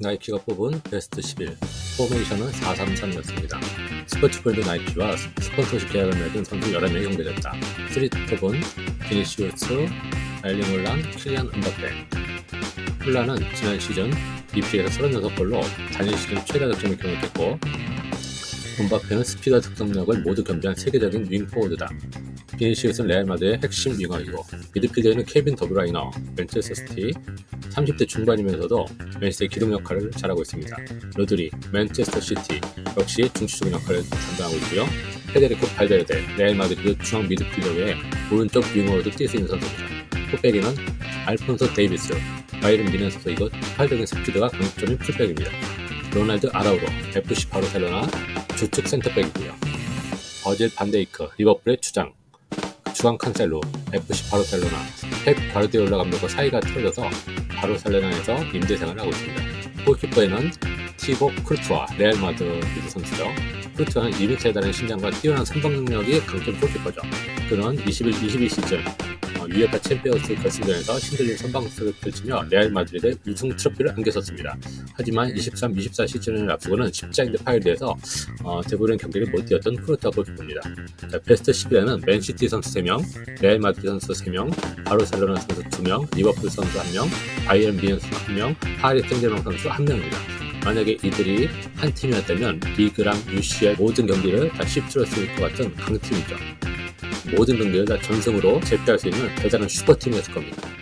나이키가 뽑은 베스트 11 포메이션은 433이었습니다. 스포츠 브랜드 나이키와 스폰서십 계약을 맺은 선수 11명이 공개됐다. 3톱은 비니시우스, 알링 홀란, 킬리안 은바페 홀란은 지난 시즌 BP에서 36골로 단일 시즌 최다 득점을 기록했고 은바페는 스피드 득점력을 모두 겸비한 세계적인 윙포워드다. 비니시우스는 레알 마드의 핵심 윙어이고 미드필더에는 케빈 더브라이너, 맨체스터 시티 30대 중반이면서도 맨시티의 기둥 역할을 잘하고 있습니다. 로드리, 맨체스터 시티 역시 중추적인 역할을 담당하고 있고요. 페데리코 발데르데, 레알 마드리드 중앙 미드필더 외에 오른쪽 윙어로도 뛸 수 있는 선수입니다. 풀백에는 알폰소 데이비스, 바이른 미넨 선수이고 폭발적인 스피드가 강점인 풀백입니다. 로날드 아라우로, FC 바르셀로나 주축 센터백이고요. 버질 반데이크, 리버풀의 주장, 주앙 칸셀로, FC 바르셀로나, 펩 과르디올라 감독과 사이가 틀어져서 바르셀로나에서 임대 생활을 하고 있습니다. 골키퍼에는 티보 크루트와 레알 마드리드 선수죠. 크루트와는 2m에 달하는 신장과 뛰어난 선방 능력이 강점 골키퍼죠. 그는 21, 22 시즌 어, UEFA 챔피언스 결승전에서 신들린 선방수를 펼치며 레알 마드리드의 우승 트로피를 안겼었습니다. 하지만 23, 24 시즌을 앞두고는 십자인대 파열돼서 어, 대부분 경기를 못 뛰었던 크루트와 골키퍼입니다. 자, 베스트 10위에는 맨시티 선수 3명, 레알 마드리드 선수 3명, 바르셀로나 선수 2명, 리버풀 선수 1명, 바이에른 미넨 선수 1명, 파리 생제르맹 선수 1명입니다. 만약에 이들이 한 팀이었다면 리그랑 UCL 모든 경기를 다쓸것 같은 강팀이죠. 모든 경기를 다 전승으로 제패할 수 있는 대단한 슈퍼팀이었을 겁니다.